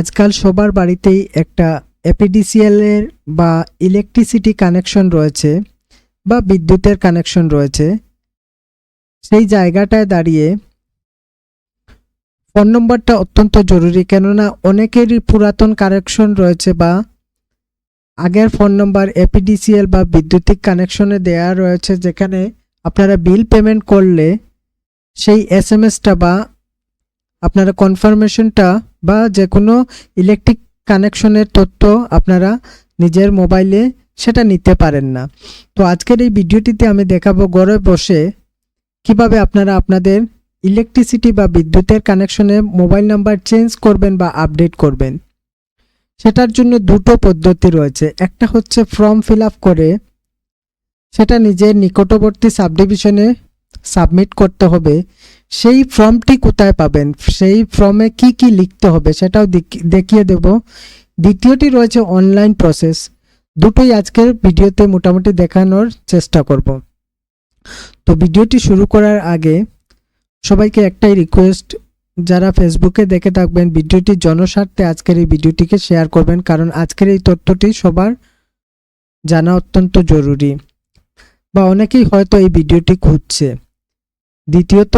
আজকাল সবার বাড়িতেই একটা এপিডিসিএল এর বা ইলেকট্রিসিটি কানেকশন রয়েছে বা বিদ্যুতের কানেকশন রয়েছে। সেই জায়গাটায় দাঁড়িয়ে ফোন নম্বরটা অত্যন্ত জরুরি, কেননা অনেকেরই পুরাতন কানেকশন রয়েছে বা আগের ফোন নম্বর এপিডিসিএল বা বিদ্যুতিক কানেকশনে দেয়া রয়েছে, যেখানে আপনারা বিল পেমেন্ট করলে সেই এস এম এসটা বা আপনারা কনফার্মেশনটা বা যে কোনো ইলেকট্রিক কানেকশনের তথ্য আপনারা নিজের মোবাইলে সেটা নিতে পারেন না। তো আজকের এই ভিডিওটিতে আমি দেখাবো ঘরে বসে কীভাবে আপনারা আপনাদের ইলেকট্রিসিটি বা বিদ্যুতের কানেকশনে মোবাইল নাম্বার চেঞ্জ করবেন বা আপডেট করবেন। সেটার জন্য দুটো পদ্ধতি রয়েছে। একটা হচ্ছে ফর্ম ফিল আপ করে সেটা নিজের নিকটবর্তী সাবডিভিশনে সাবমিট করতে হবে। সেই ফর্মটি কোথায় পাবেন? সেই ফর্মে কি কি লিখতে হবে সেটাও দেখ- দেখিয়ে দেব। দ্বিতীয়টি রয়েছে অনলাইন প্রসেস। দুটোই আজকের ভিডিওতে মোটামুটি দেখানোর চেষ্টা করব। তো ভিডিওটি শুরু করার আগে সবাইকে একটাই রিকোয়েস্ট যারা ফেসবুকে দেখে থাকবেন, ভিডিওটি জনস্বার্থে আজকের এই ভিডিওটিকে শেয়ার করবেন, কারণ আজকের এই তথ্যটি সবার জানা অত্যন্ত জরুরি। বা অনেকেই হয়তো এই ভিডিওটি খুঁজছে। দ্বিতীয়ত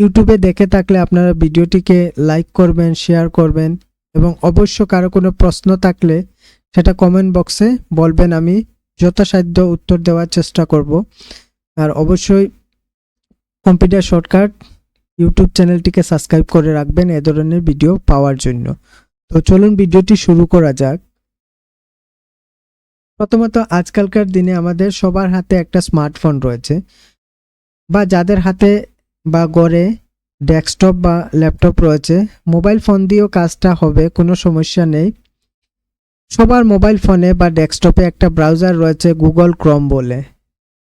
ইউটিউবে দেখে থাকলে আপনারা ভিডিওটিকে লাইক করবেন শেয়ার করবেন এবং অবশ্য কারও কোনো প্রশ্ন থাকলে সেটা কমেন্ট বক্সে বলবেন, আমি যথাসাধ্য উত্তর দেওয়ার চেষ্টা করব। আর অবশ্যই কম্পিউটার শর্টকাট ইউটিউব চ্যানেলটিকে সাবস্ক্রাইব করে রাখবেন এ ধরনের ভিডিও পাওয়ার জন্য। তো চলুন ভিডিওটি শুরু করা যাক। প্রথমত আজকালকার দিনে আমাদের সবার হাতে একটা স্মার্টফোন রয়েছে বা যাদের হাতে বা গড়ে ডেস্কটপ বা ল্যাপটপ রয়েছে, মোবাইল ফোন দিয়েও কাজটা হবে, কোনো সমস্যা নেই। সবার মোবাইল ফোনে বা ডেস্কটপে একটা ব্রাউজার রয়েছে গুগল ক্রম বলে।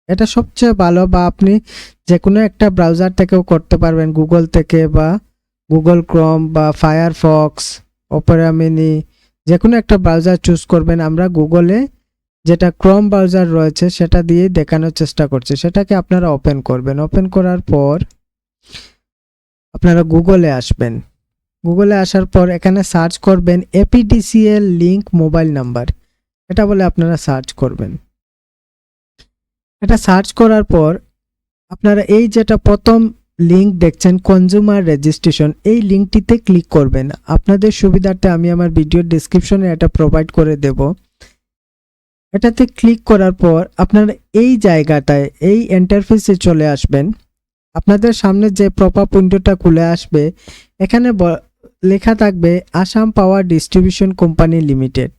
এটা সবচেয়ে ভালো বা আপনি যে কোনো একটা ব্রাউজার থেকেও করতে পারবেন, গুগল থেকে বা গুগল ক্রম বা ফায়ারফক্স ওপেরা মিনি যে কোনো একটা ব্রাউজার চুজ করবেন। আমরা গুগলে যেটা ক্রম ব্রাউজার রয়েছে সেটা দিয়ে দেখানোর চেষ্টা করছি। সেটাকে আপনারা ওপেন করবেন। ওপেন করার পর আপনারা গুগলে আসবেন। গুগলে আসার পর এখানে সার্চ করবেন এপিডিসিএল লিঙ্ক মোবাইল নাম্বার এটা বলে আপনারা সার্চ করবেন। এটা সার্চ করার পর আপনারা এই যেটা প্রথম লিঙ্ক দেখছেন কনজিউমার রেজিস্ট্রেশন এই লিঙ্কটিতে ক্লিক করবেন। আপনাদের সুবিধার্থে আমি আমার ভিডিও ডিসক্রিপশনে এটা প্রোভাইড করে দেব। এটাতে ক্লিক করার পর আপনারা এই জায়গাটায়, এই ইন্টারফেসে চলে আসবেন। আপনাদের সামনে যে প্রপার উইন্ডোটা খুলে আসবে, এখানে লেখা থাকবে Assam power distribution company limited.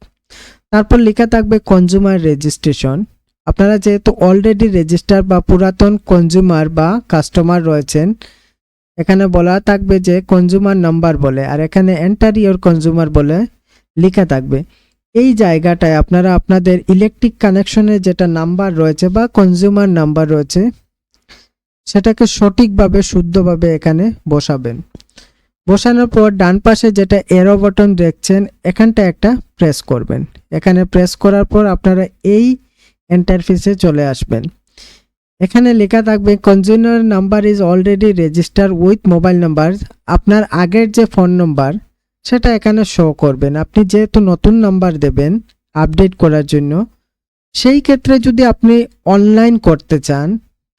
তারপর লেখা থাকবে কনজিউমার রেজিস্ট্রেশন আপনারা যেহেতু অলরেডি রেজিস্টার বা পুরাতন কনজিউমার বা কাস্টমার রয়েছেন, এখানে বলা থাকবে যে কনজিউমার নাম্বার বলে, আর এখানে এন্টার ইওর কনজিউমার বলে লেখা থাকবে। এই জায়গাটায় আপনারা আপনাদের ইলেকট্রিক কানেকশনের যেটা নাম্বার রয়েছে বা কনজিউমার নাম্বার রয়েছে সেটাকে সঠিকভাবে, শুদ্ধভাবে এখানে বসাবেন। বসানোর পর ডান পাশে যেটা এরো বটন দেখছেন এখানটা একটা প্রেস করবেন। এখানে প্রেস করার পর আপনারা এই ইন্টারফেসে চলে আসবেন। এখানে লেখা থাকবে consumer number is already register with mobile number আপনার আগের যে ফোন নাম্বার সেটা এখানে শো করবেন। আপনি যেহেতু নতুন নাম্বার দেবেন আপডেট করার জন্য, সেই ক্ষেত্রে যদি আপনি অনলাইন করতে চান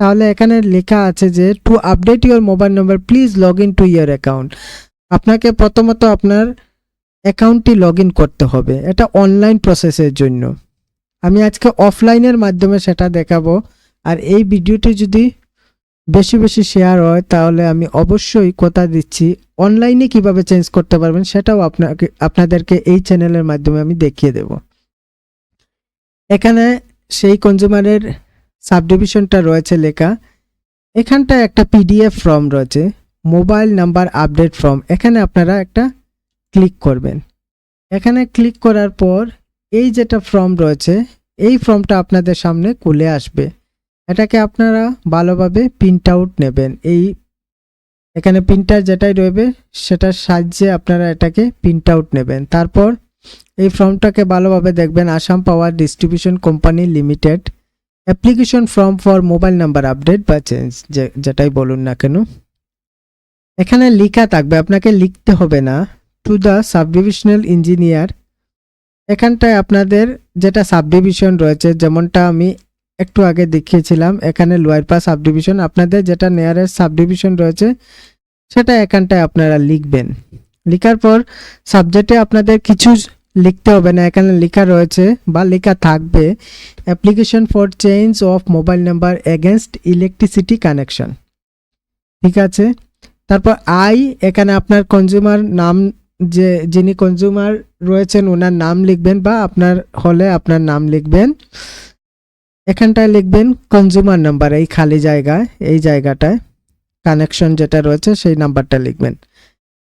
তাহলে এখানে লেখা আছে যে to update your mobile number please log in to your account আপনাকে প্রথমত আপনার অ্যাকাউন্টটি লগ করতে হবে। এটা অনলাইন প্রসেসের জন্য। আমি আজকে অফলাইনের মাধ্যমে সেটা দেখাবো। আর এই ভিডিওটি যদি বেশি বেশি শেয়ার হয়, তাহলে আমি অবশ্যই কথা দিচ্ছি অনলাইনে কীভাবে চেঞ্জ করতে পারবেন সেটাও আপনাকে, আপনাদেরকে এই চ্যানেলের মাধ্যমে আমি দেখিয়ে দেব। এখানে সেই কনজিউমারের সাবডিভিশনটা রয়েছে লেখা। এখানটায় একটা পিডিএফ ফর্ম রয়েছে, মোবাইল নাম্বার আপডেট ফর্ম। এখানে আপনারা একটা ক্লিক করবেন। এখানে ক্লিক করার পর এই যেটা ফর্ম রয়েছে, এই ফর্মটা আপনাদের সামনে খুলে আসবে। এটাকে আপনারা ভালোভাবে প্রিন্ট আউট নেবেন। এই এখানে প্রিন্টার যেটাই রয়েবে, সেটার সাহায্যে আপনারা এটাকে প্রিন্ট আউট নেবেন। তারপর এই ফর্মটাকে ভালোভাবে দেখবেন। Assam power distribution company limited. Application form for mobile number update বা চেঞ্জ যেটাই বলুন না কেন। এখানে লেখা থাকবে, আপনাকে লিখতে হবে না টু দ্য সাবডিভিশনাল ইঞ্জিনিয়ার এখানটায় আপনাদের যেটা সাবডিভিশন রয়েছে, যেমনটা আমি একটু আগে দেখিয়েছিলাম, এখানে লোয়ার পাস সাবডিভিশন আপনাদের যেটা নিয়ারেস্ট সাবডিভিশন রয়েছে, সেটা এখানটায় আপনারা লিখবেন। লিখার পর সাবজেক্টে আপনাদের কিছু লিখতে হবে না, এখানে লেখা রয়েছে বা লেখা থাকবে application for change of mobile number against electricity connection ঠিক আছে? তারপর আই এখানে আপনার কনজিউমার নাম যে, যিনি কনজিউমার রয়েছেন, ওনার নাম লিখবেন বা আপনার হলে আপনার নাম লিখবেন। এখানটায় লিখবেন কনজিউমার নাম্বার এই খালি জায়গায়, এই জায়গাটায় কানেকশন যেটা রয়েছে, সেই নাম্বারটা লিখবেন।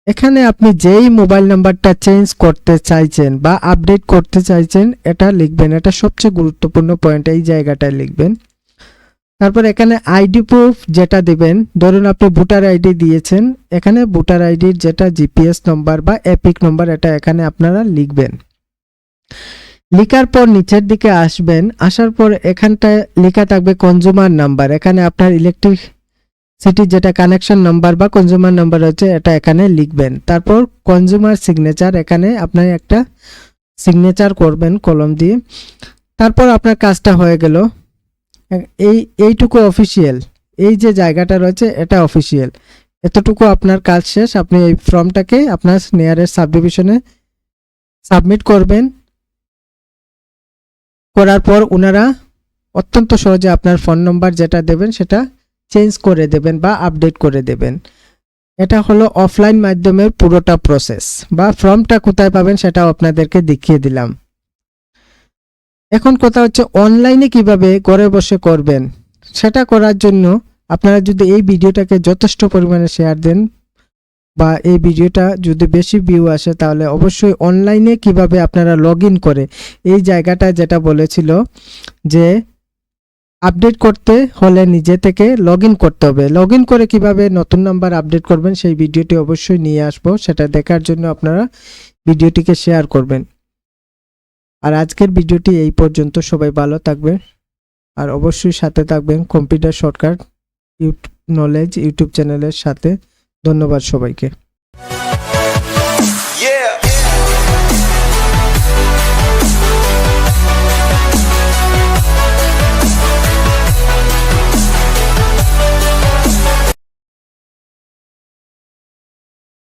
এখানে আপনি যেই মোবাইল নাম্বারটা চেঞ্জ করতে চাইছেন বা আপডেট করতে চাইছেন, এটা লিখবেন। এটা সবচেয়ে গুরুত্বপূর্ণ পয়েন্ট এই জায়গাটায় লিখবেন। তারপর এখানে আইডি প্রুফ যেটা দিবেন, ধরুন আপনি ভোটার আইডি দিয়েছেন, এখানে ভোটার আইডির যেটা জিপিএস নম্বর বা এপিক নম্বর এটা এখানে আপনারা লিখবেন। লিখার পর নিচের দিকে আসবেন, আসার পর এখানটায় লেখা থাকবে কনজুমার নাম্বার এখানে আপনার ইলেকট্রিক সিটি যেটা কানেকশন নাম্বার বা কনজুমার নাম্বার হচ্ছে এটা এখানে লিখবেন। তারপর কনজুমার সিগনেচার এখানে আপনার একটা সিগনেচার করবেন কলম দিয়ে। তারপর আপনার কাজটা হয়ে গেল। এই, এইটুকু অফিসিয়াল এই যে জায়গাটা রয়েছে, এটা অফিসিয়াল এতটুকু আপনার কাজ শেষ। আপনি এই ফর্মটাকে আপনার নিয়ারেস্ট সাবডিভিশনে সাবমিট করবেন। করার পর ওনারা অত্যন্ত সহজে আপনার ফোন নম্বর যেটা দেবেন, সেটা চেঞ্জ করে দেবেন বা আপডেট করে দেবেন। এটা হলো অফলাইন মাধ্যমের পুরোটা প্রসেস বা ফর্মটা কোথায় পাবেন সেটাও আপনাদেরকে দেখিয়ে দিলাম। এখন কথা হচ্ছে অনলাইনে কীভাবে ঘরে বসে করবেন? সেটা করার জন্য আপনারা যদি এই ভিডিওটাকে যথেষ্ট পরিমাণে শেয়ার দেন বা এই ভিডিওটা যদি বেশি ভিউ আসে তাহলে অবশ্যই অনলাইনে কীভাবে আপনারা লগ করে, এই জায়গাটা যেটা বলেছিল যে আপডেট করতে হলে নিজে থেকে লগ করতে হবে। লগ করে কীভাবে নতুন নাম্বার আপডেট করবেন সেই ভিডিওটি অবশ্যই নিয়ে আসব। সেটা দেখার জন্য আপনারা ভিডিওটিকে শেয়ার করবেন। আর আজকের ভিডিওটি এই পর্যন্ত। সবাই ভালো থাকবেন। আর অবশ্যই সাথে থাকবেন computer shortcut YouTube knowledge YouTube চ্যানেলের সাথে। ধন্যবাদ সবাইকে।